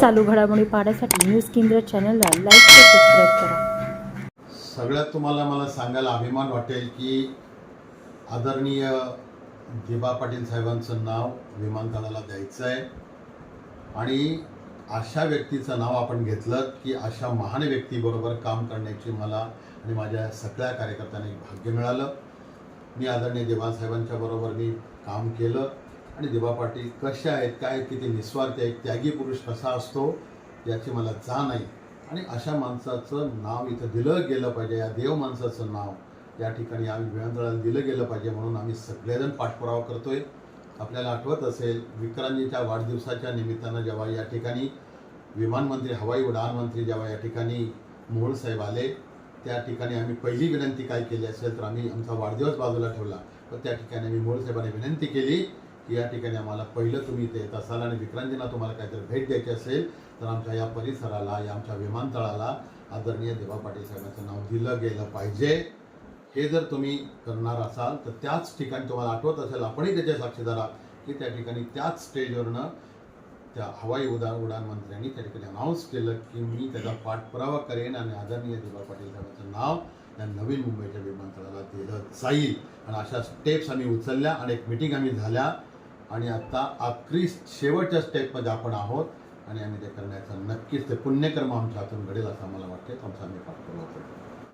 चालू घडामोडी पाहण्यासाठी न्यूज केंद्र चॅनलला लाईक व सबस्क्राईब करा. सगळ्यात तुम्हाला मला सांगायला अभिमान वाटेल की आदरणीय दिबा पाटील साहेबांचं नाव विमानतळाला द्यायचं आहे. आणि अशा व्यक्तीचं नाव आपण घेतलं की अशा महान व्यक्तीबरोबर काम करण्याची मला आणि माझ्या सगळ्या कार्यकर्त्यांना एक भाग्य मिळालं. मी आदरणीय देवासाहेबांच्या बरोबर मी काम केलं. आणि दिवा पाटील कशा आहेत काय आहेत, किती निस्वार्थ आहेत त्यागी पुरुष कसा असतो याची मला जाण आहे. आणि अशा माणसाचं नाव इथं दिलं गेलं पाहिजे या देव माणसाचं नाव या ठिकाणी आम्ही विमानतळाला दिलं गेलं पाहिजे म्हणून आम्ही सगळेजण पाठपुरावा करतोय. आपल्याला आठवत असेल विक्रांजीच्या वाढदिवसाच्या निमित्तानं जेव्हा या ठिकाणी विमानमंत्री हवाई उड्डाण मंत्री जेव्हा या ठिकाणी मोहोळ साहेब आले त्या ठिकाणी आम्ही पहिली विनंती काय केली असेल तर आम्ही आमचा वाढदिवस बाजूला ठेवला. व त्या ठिकाणी आम्ही मोहोळ साहेबांनी विनंती केली या ठिकाणी आम्हाला पहिलं तुम्ही इथे येत असाल आणि विक्रांजीना तुम्हाला काहीतरी भेट द्यायची असेल तर आमच्या या परिसराला या आमच्या विमानतळाला आदरणीय देवा पाटील साहेबांचं नाव दिलं गेलं पाहिजे. हे जर तुम्ही करणार असाल तर त्याच ठिकाणी तुम्हाला आठवत असेल आपणही त्याच्या साक्षीदार आहात की त्या ठिकाणी त्याच स्टेजवरनं त्या हवाई उडान उडान मंत्र्यांनी त्या ठिकाणी अनाऊन्स केलं की मी त्याचा पाठपुरावा करेन आणि आदरणीय दिबा पाटील साहेबांचं नाव या नवीन मुंबईच्या विमानतळाला दिलं जाईल. आणि अशा स्टेप्स आम्ही उचलल्या आणि एक मिटिंग आम्ही झाल्या. आणि आता आखरी शेवटच्या स्टेपमध्ये आपण आहोत आणि आम्ही ते करण्याचं नक्कीच ते पुण्यकर्म आमच्या हातून घडेल असं मला वाटते. आमचा आम्ही पाठपुरावा करू